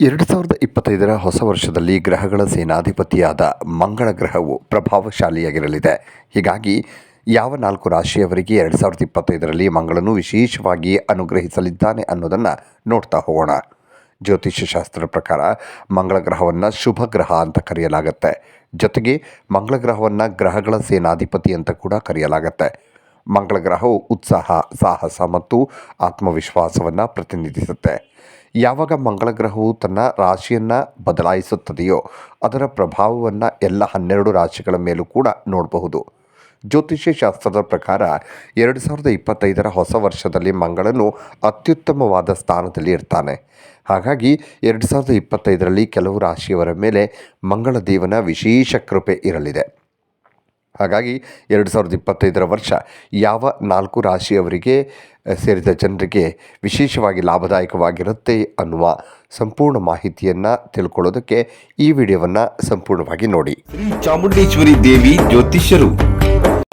ಎರಡು ಸಾವಿರದ ಇಪ್ಪತ್ತೈದರ ಹೊಸ ವರ್ಷದಲ್ಲಿ ಗ್ರಹಗಳ ಸೇನಾಧಿಪತಿಯಾದ ಮಂಗಳ ಗ್ರಹವು ಪ್ರಭಾವಶಾಲಿಯಾಗಿರಲಿದೆ. ಹೀಗಾಗಿ ಯಾವ ನಾಲ್ಕು ರಾಶಿಯವರಿಗೆ ಎರಡು ಸಾವಿರದ ಇಪ್ಪತ್ತೈದರಲ್ಲಿ ಮಂಗಳನು ವಿಶೇಷವಾಗಿ ಅನುಗ್ರಹಿಸಲಿದ್ದಾನೆ ಅನ್ನೋದನ್ನು ನೋಡ್ತಾ ಹೋಗೋಣ. ಜ್ಯೋತಿಷ್ಯ ಶಾಸ್ತ್ರದ ಪ್ರಕಾರ ಮಂಗಳ ಗ್ರಹವನ್ನು ಶುಭ ಗ್ರಹ ಅಂತ ಕರೆಯಲಾಗತ್ತೆ. ಜೊತೆಗೆ ಮಂಗಳ ಗ್ರಹವನ್ನು ಗ್ರಹಗಳ ಸೇನಾಧಿಪತಿ ಅಂತ ಕೂಡ ಕರೆಯಲಾಗತ್ತೆ. ಮಂಗಳ ಗ್ರಹವು ಉತ್ಸಾಹ, ಸಾಹಸ ಮತ್ತು ಆತ್ಮವಿಶ್ವಾಸವನ್ನು ಪ್ರತಿನಿಧಿಸುತ್ತೆ. ಯಾವಾಗ ಮಂಗಳ ಗ್ರಹವು ತನ್ನ ರಾಶಿಯನ್ನು ಬದಲಾಯಿಸುತ್ತದೆಯೋ ಅದರ ಪ್ರಭಾವವನ್ನು ಎಲ್ಲ ಹನ್ನೆರಡು ರಾಶಿಗಳ ಮೇಲೂ ಕೂಡ ನೋಡಬಹುದು. ಜ್ಯೋತಿಷ್ಯ ಶಾಸ್ತ್ರದ ಪ್ರಕಾರ ಎರಡು ಸಾವಿರದ ಇಪ್ಪತ್ತೈದರ ಹೊಸ ವರ್ಷದಲ್ಲಿ ಮಂಗಳನು ಅತ್ಯುತ್ತಮವಾದ ಸ್ಥಾನದಲ್ಲಿ ಇರ್ತಾನೆ. ಹಾಗಾಗಿ ಎರಡು ಸಾವಿರದ ಇಪ್ಪತ್ತೈದರಲ್ಲಿ ಕೆಲವು ರಾಶಿಯವರ ಮೇಲೆ ಮಂಗಳ ದೇವನ ವಿಶೇಷ ಕೃಪೆ ಇರಲಿದೆ. ಹಾಗಾಗಿ ಎರಡು ಸಾವಿರದ ಇಪ್ಪತ್ತೈದರ ವರ್ಷ ಯಾವ ನಾಲ್ಕು ರಾಶಿಯವರಿಗೆ ಸೇರಿದ ಜನರಿಗೆ ವಿಶೇಷವಾಗಿ ಲಾಭದಾಯಕವಾಗಿರುತ್ತೆ ಅನ್ನುವ ಸಂಪೂರ್ಣ ಮಾಹಿತಿಯನ್ನು ತಿಳ್ಕೊಳ್ಳೋದಕ್ಕೆ ಈ ವಿಡಿಯೋವನ್ನು ಸಂಪೂರ್ಣವಾಗಿ ನೋಡಿ. ಚಾಮುಂಡೇಶ್ವರಿ ದೇವಿ ಜ್ಯೋತಿಷ್ಯರು.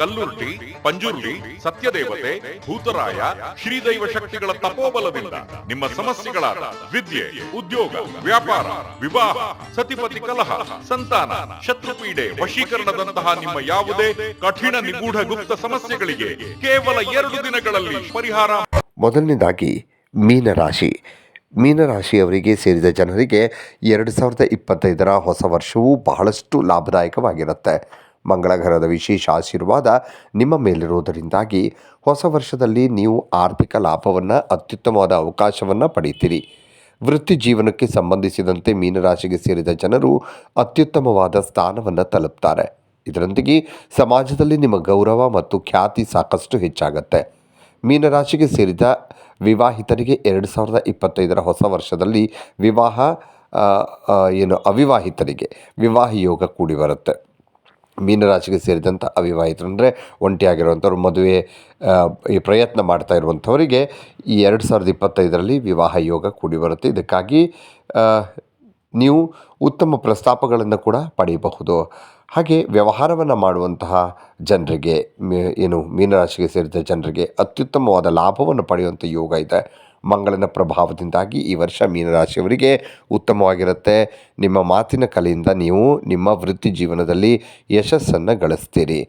ಕಲ್ಲುರ್ಟಿ ಪಂಜುರ್ಲಿ ಸತ್ಯದೇವತೆ, ಭೂತರಾಯ, ಶ್ರೀದೈವ ಶಕ್ತಿಗಳ ತಪೋಬಲದಿಂದ ನಿಮ್ಮ ಸಮಸ್ಯೆಗಳಾದ ವಿದ್ಯೆ, ಉದ್ಯೋಗ, ವ್ಯಾಪಾರ, ವಿವಾಹ, ಸತಿಪತಿ ಕಲಹ, ಸಂತಾನ, ಶತ್ರುಪೀಡೆ ವಶೀಕರಣದಂತಹ ನಿಮ್ಮ ಯಾವುದೇ ಕಠಿಣ ನಿಗೂಢ ಗುಪ್ತ ಸಮಸ್ಯೆಗಳಿಗೆ ಕೇವಲ ಎರಡು ದಿನಗಳಲ್ಲಿ ಪರಿಹಾರ. ಮೊದಲನೇದಾಗಿ ಮೀನರಾಶಿ. ಮೀನರಾಶಿಯವರಿಗೆ ಸೇರಿದ ಜನರಿಗೆ ಎರಡು ಸಾವಿರದ ಇಪ್ಪತ್ತೈದರ ಹೊಸ ವರ್ಷವು ಬಹಳಷ್ಟು ಲಾಭದಾಯಕವಾಗಿರುತ್ತೆ. ಮಂಗಳ ಗ್ರಹದ ವಿಶೇಷ ಆಶೀರ್ವಾದ ನಿಮ್ಮ ಮೇಲಿರುವುದರಿಂದಾಗಿ ಹೊಸ ವರ್ಷದಲ್ಲಿ ನೀವು ಆರ್ಥಿಕ ಲಾಭವನ್ನು, ಅತ್ಯುತ್ತಮವಾದ ಅವಕಾಶವನ್ನು ಪಡೆಯುತ್ತೀರಿ. ವೃತ್ತಿ ಜೀವನಕ್ಕೆ ಸಂಬಂಧಿಸಿದಂತೆ ಮೀನರಾಶಿಗೆ ಸೇರಿದ ಜನರು ಅತ್ಯುತ್ತಮವಾದ ಸ್ಥಾನವನ್ನು ತಲುಪ್ತಾರೆ. ಇದರೊಂದಿಗೆ ಸಮಾಜದಲ್ಲಿ ನಿಮ್ಮ ಗೌರವ ಮತ್ತು ಖ್ಯಾತಿ ಸಾಕಷ್ಟು ಹೆಚ್ಚಾಗತ್ತೆ. ಮೀನರಾಶಿಗೆ ಸೇರಿದ ವಿವಾಹಿತರಿಗೆ ಎರಡು ಸಾವಿರದ ಇಪ್ಪತ್ತೈದರ ಹೊಸ ವರ್ಷದಲ್ಲಿ ವಿವಾಹ ಏನು ಅವಿವಾಹಿತರಿಗೆ ವಿವಾಹ ಯೋಗ ಕೂಡಿ ಬರುತ್ತೆ. ಮೀನರಾಶಿಗೆ ಸೇರಿದಂಥ ಅವಿವಾಹಿತರು. ಅಂದರೆ ಒಂಟಿಯಾಗಿರುವಂಥವ್ರು, ಮದುವೆ ಈ ಪ್ರಯತ್ನ ಮಾಡ್ತಾ ಇರುವಂಥವರಿಗೆ ಈ ಎರಡು ಸಾವಿರದ ಇಪ್ಪತ್ತೈದರಲ್ಲಿ ವಿವಾಹ ಯೋಗ ಕೂಡಿ ಬರುತ್ತೆ. ಇದಕ್ಕಾಗಿ ನೀವು ಉತ್ತಮ ಪ್ರಸ್ತಾಪಗಳನ್ನು ಕೂಡ ಪಡೆಯಬಹುದು. ಹಾಗೆ ವ್ಯವಹಾರವನ್ನು ಮಾಡುವಂತಹ ಜನರಿಗೆ ಏನು ಮೀನರಾಶಿಗೆ ಸೇರಿದ ಜನರಿಗೆ ಅತ್ಯುತ್ತಮವಾದ ಲಾಭವನ್ನು ಪಡೆಯುವಂಥ ಯೋಗ ಇದೆ. ಮಂಗಳನ ಪ್ರಭಾವದಿಂದಾಗಿ ಈ ವರ್ಷ ಮೀನರಾಶಿಯವರಿಗೆ ಉತ್ತಮವಾಗಿರುತ್ತೆ. ನಿಮ್ಮ ಮಾತಿನ ಕಲೆಯಿಂದ ನೀವು ನಿಮ್ಮ ವೃತ್ತಿ ಜೀವನದಲ್ಲಿ ಯಶಸ್ಸನ್ನು ಗಳಿಸ್ತೀರಿ.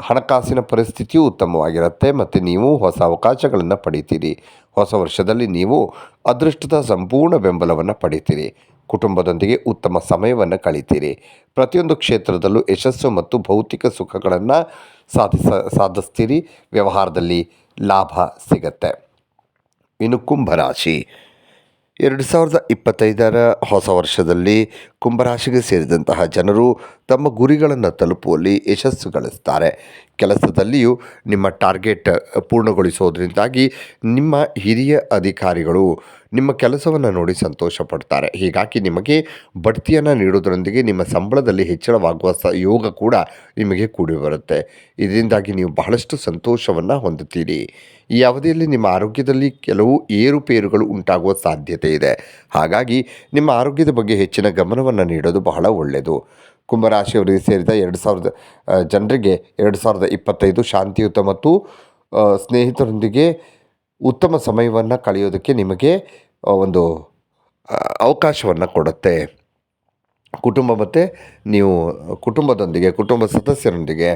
ಹಣಕಾಸಿನ ಪರಿಸ್ಥಿತಿಯು ಉತ್ತಮವಾಗಿರುತ್ತೆ ಮತ್ತು ನೀವು ಹೊಸ ಅವಕಾಶಗಳನ್ನು ಪಡಿತೀರಿ. ಹೊಸ ವರ್ಷದಲ್ಲಿ ನೀವು ಅದೃಷ್ಟದ ಸಂಪೂರ್ಣ ಬೆಂಬಲವನ್ನು ಪಡಿತೀರಿ. ಕುಟುಂಬದೊಂದಿಗೆ ಉತ್ತಮ ಸಮಯವನ್ನು ಕಳಿತೀರಿ. ಪ್ರತಿಯೊಂದು ಕ್ಷೇತ್ರದಲ್ಲೂ ಯಶಸ್ಸು ಮತ್ತು ಭೌತಿಕ ಸುಖಗಳನ್ನು ಸಾಧಿಸ, ಸಾಧಿಸ್ತೀರಿ. ವ್ಯವಹಾರದಲ್ಲಿ ಲಾಭ ಸಿಗತ್ತೆ. ಇನ್ನು ಕುಂಭರಾಶಿ ಎರಡು ಸಾವಿರದ ಇಪ್ಪತ್ತೈದರ ಹೊಸ ವರ್ಷದಲ್ಲಿ ಕುಂಭರಾಶಿಗೆ ಸೇರಿದಂತಹ ಜನರು ತಮ್ಮ ಗುರಿಗಳನ್ನು ತಲುಪುವಲ್ಲಿ ಯಶಸ್ಸು ಗಳಿಸ್ತಾರೆ. ಕೆಲಸದಲ್ಲಿಯೂ ನಿಮ್ಮ ಟಾರ್ಗೆಟ್ ಪೂರ್ಣಗೊಳಿಸೋದ್ರಿಂದಾಗಿ ನಿಮ್ಮ ಹಿರಿಯ ಅಧಿಕಾರಿಗಳು ನಿಮ್ಮ ಕೆಲಸವನ್ನು ನೋಡಿ ಸಂತೋಷ ಪಡ್ತಾರೆ ಹೀಗಾಗಿ ನಿಮಗೆ ಬಡ್ತಿಯನ್ನು ನೀಡೋದರೊಂದಿಗೆ ನಿಮ್ಮ ಸಂಬಳದಲ್ಲಿ ಹೆಚ್ಚಳವಾಗುವ ಯೋಗ ಕೂಡ ನಿಮಗೆ ಕೂಡಿ ಬರುತ್ತೆ ಇದರಿಂದಾಗಿ ನೀವು ಬಹಳಷ್ಟು ಸಂತೋಷವನ್ನು ಹೊಂದುತ್ತೀರಿ. ಈ ಅವಧಿಯಲ್ಲಿ ನಿಮ್ಮ ಆರೋಗ್ಯದಲ್ಲಿ ಕೆಲವು ಏರುಪೇರುಗಳು ಉಂಟಾಗುವ ಸಾಧ್ಯತೆ ಇದೆ. ಹಾಗಾಗಿ ನಿಮ್ಮ ಆರೋಗ್ಯದ ಬಗ್ಗೆ ಹೆಚ್ಚಿನ ಗಮನವನ್ನು ನೀಡೋದು ಬಹಳ ಒಳ್ಳೆಯದು ಕುಂಭರಾಶಿಯವರಿಗೆ ಸೇರಿದ ಎರಡು ಸಾವಿರದ ಜನರಿಗೆ ಎರಡು ಸಾವಿರದ ಇಪ್ಪತ್ತೈದು ಶಾಂತಿಯುತ ಮತ್ತು ಸ್ನೇಹಿತರೊಂದಿಗೆ ಉತ್ತಮ ಸಮಯವನ್ನು ಕಳೆಯೋದಕ್ಕೆ ನಿಮಗೆ ಒಂದು ಅವಕಾಶವನ್ನು ಕೊಡುತ್ತೆ. ಕುಟುಂಬ ಮತ್ತು ನೀವು ಕುಟುಂಬದೊಂದಿಗೆ, ಕುಟುಂಬ ಸದಸ್ಯರೊಂದಿಗೆ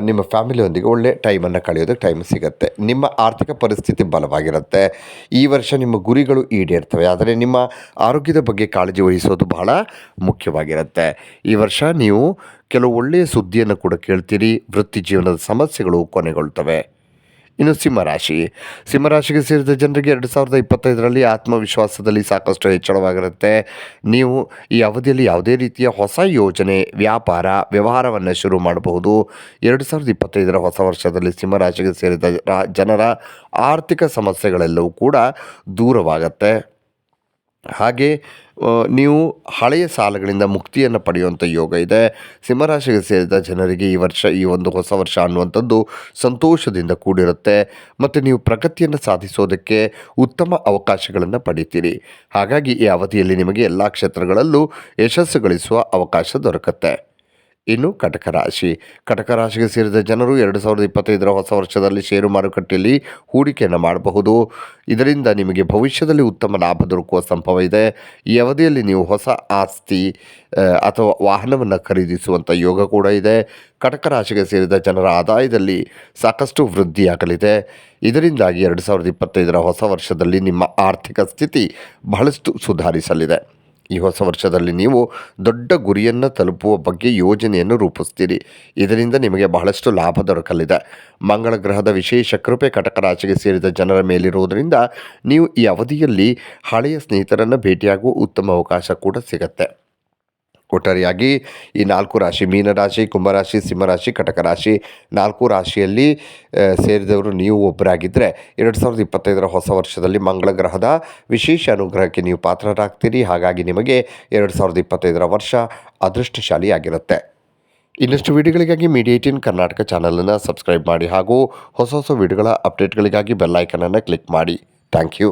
ನಿಮ್ಮ ಫ್ಯಾಮಿಲಿಯೊಂದಿಗೆ ಒಳ್ಳೆ ಟೈಮನ್ನು ಕಳೆಯೋದಕ್ಕೆ ಟೈಮ್ ಸಿಗುತ್ತೆ. ನಿಮ್ಮ ಆರ್ಥಿಕ ಪರಿಸ್ಥಿತಿ ಬಲವಾಗಿರುತ್ತೆ. ಈ ವರ್ಷ ನಿಮ್ಮ ಗುರಿಗಳು ಈಡೇರ್ತವೆ. ಆದರೆ ನಿಮ್ಮ ಆರೋಗ್ಯದ ಬಗ್ಗೆ ಕಾಳಜಿ ವಹಿಸೋದು ಬಹಳ ಮುಖ್ಯವಾಗಿರುತ್ತೆ. ಈ ವರ್ಷ ನೀವು ಕೆಲವು ಒಳ್ಳೆಯ ಸುದ್ದಿಯನ್ನು ಕೂಡ ಕೇಳ್ತೀರಿ. ವೃತ್ತಿ ಜೀವನದ ಸಮಸ್ಯೆಗಳು ಕೊನೆಗೊಳ್ತವೆ. ಇನ್ನು ಸಿಂಹರಾಶಿ. ಸಿಂಹರಾಶಿಗೆ ಸೇರಿದ ಜನರಿಗೆ ಎರಡು ಸಾವಿರದ ಇಪ್ಪತ್ತೈದರಲ್ಲಿ ಆತ್ಮವಿಶ್ವಾಸದಲ್ಲಿ ಸಾಕಷ್ಟು ಹೆಚ್ಚಳವಾಗಿರುತ್ತೆ. ನೀವು ಈ ಅವಧಿಯಲ್ಲಿ ಯಾವುದೇ ರೀತಿಯ ಹೊಸ ಯೋಜನೆ, ವ್ಯಾಪಾರ, ವ್ಯವಹಾರವನ್ನು ಶುರು ಮಾಡಬಹುದು. ಎರಡು ಸಾವಿರದ ಇಪ್ಪತ್ತೈದರ ಹೊಸ ವರ್ಷದಲ್ಲಿ ಸಿಂಹರಾಶಿಗೆ ಸೇರಿದ ಜನರ ಆರ್ಥಿಕ ಸಮಸ್ಯೆಗಳೆಲ್ಲವೂ ಕೂಡ ದೂರವಾಗತ್ತೆ. ಹಾಗೆ ನೀವು ಹಳೆಯ ಸಾಲಗಳಿಂದ ಮುಕ್ತಿಯನ್ನು ಪಡೆಯುವಂಥ ಯೋಗ ಇದೆ. ಸಿಂಹರಾಶಿಗೆ ಸೇರಿದ ಜನರಿಗೆ ಈ ವರ್ಷ, ಈ ಒಂದು ಹೊಸ ವರ್ಷ ಅನ್ನುವಂಥದ್ದು ಸಂತೋಷದಿಂದ ಕೂಡಿರುತ್ತೆ. ಮತ್ತು ನೀವು ಪ್ರಗತಿಯನ್ನು ಸಾಧಿಸೋದಕ್ಕೆ ಉತ್ತಮ ಅವಕಾಶಗಳನ್ನು ಪಡೀತೀರಿ. ಹಾಗಾಗಿ ಈ ಅವಧಿಯಲ್ಲಿ ನಿಮಗೆ ಎಲ್ಲ ಕ್ಷೇತ್ರಗಳಲ್ಲೂ ಯಶಸ್ಸು ಗಳಿಸುವ ಅವಕಾಶ ದೊರಕುತ್ತೆ. ಇನ್ನು ಕಟಕ ರಾಶಿ. ಕಟಕ ರಾಶಿಗೆ ಸೇರಿದ ಜನರು ಎರಡು ಸಾವಿರದ ಇಪ್ಪತ್ತೈದರ ಹೊಸ ವರ್ಷದಲ್ಲಿ ಷೇರು ಮಾರುಕಟ್ಟೆಯಲ್ಲಿ ಹೂಡಿಕೆಯನ್ನು ಮಾಡಬಹುದು. ಇದರಿಂದ ನಿಮಗೆ ಭವಿಷ್ಯದಲ್ಲಿ ಉತ್ತಮ ಲಾಭ ದೊರಕುವ ಸಂಭವ ಇದೆ ಈ ಅವಧಿಯಲ್ಲಿ ನೀವು ಹೊಸ ಆಸ್ತಿ ಅಥವಾ ವಾಹನವನ್ನು ಖರೀದಿಸುವಂಥ ಯೋಗ ಕೂಡ ಇದೆ. ಕಟಕ ರಾಶಿಗೆ ಸೇರಿದ ಜನರ ಆದಾಯದಲ್ಲಿ ಸಾಕಷ್ಟು ವೃದ್ಧಿಯಾಗಲಿದೆ. ಇದರಿಂದಾಗಿ ಎರಡು ಸಾವಿರದ ಇಪ್ಪತ್ತೈದರ ಹೊಸ ವರ್ಷದಲ್ಲಿ ನಿಮ್ಮ ಆರ್ಥಿಕ ಸ್ಥಿತಿ ಬಹಳಷ್ಟು ಸುಧಾರಿಸಲಿದೆ. ಈ ಹೊಸ ವರ್ಷದಲ್ಲಿ ನೀವು ದೊಡ್ಡ ಗುರಿಯನ್ನು ತಲುಪುವ ಬಗ್ಗೆ ಯೋಜನೆಯನ್ನು ರೂಪಿಸ್ತೀರಿ. ಇದರಿಂದ ನಿಮಗೆ ಬಹಳಷ್ಟು ಲಾಭ ದೊರಕಲಿದೆ. ಮಂಗಳ ಗ್ರಹದ ವಿಶೇಷ ಕೃಪೆ ಕಟಕ ರಾಶಿಗೆ ಸೇರಿದ ಜನರ ಮೇಲಿರುವುದರಿಂದ ನೀವು ಈ ಅವಧಿಯಲ್ಲಿ ಹಳೆಯ ಸ್ನೇಹಿತರನ್ನು ಭೇಟಿಯಾಗುವ ಉತ್ತಮ ಅವಕಾಶ ಕೂಡ ಸಿಗತ್ತೆ. ಒಟ್ಟಾರೆಯಾಗಿ ಈ ನಾಲ್ಕು ರಾಶಿ ಮೀನರಾಶಿ ಕುಂಭರಾಶಿ ಸಿಂಹರಾಶಿ ಕಟಕ ರಾಶಿ ನಾಲ್ಕು ರಾಶಿಯಲ್ಲಿ ಸೇರಿದವರು ನೀವು ಒಬ್ಬರಾಗಿದ್ದರೆ ಎರಡು ಸಾವಿರದ ಇಪ್ಪತ್ತೈದರ ಹೊಸ ವರ್ಷದಲ್ಲಿ ಮಂಗಳ ಗ್ರಹದ ವಿಶೇಷ ಅನುಗ್ರಹಕ್ಕೆ ನೀವು ಪಾತ್ರರಾಗ್ತೀರಿ. ಹಾಗಾಗಿ ನಿಮಗೆ ಎರಡು ಸಾವಿರದ ಇಪ್ಪತ್ತೈದರ ವರ್ಷ ಅದೃಷ್ಟಶಾಲಿಯಾಗಿರುತ್ತೆ. ಇನ್ನಷ್ಟು ವಿಡಿಯೋಗಳಿಗಾಗಿ ಮೀಡಿಯಾ ಏಯ್ಟೀನ್ ಕರ್ನಾಟಕ ಚಾನಲನ್ನು ಸಬ್ಸ್ಕ್ರೈಬ್ ಮಾಡಿ ಹಾಗೂ ಹೊಸ ಹೊಸ ವಿಡಿಯೋಗಳ ಅಪ್ಡೇಟ್ಗಳಿಗಾಗಿ ಬೆಲ್ಲೈಕನನ್ನು ಕ್ಲಿಕ್ ಮಾಡಿ. Thank you.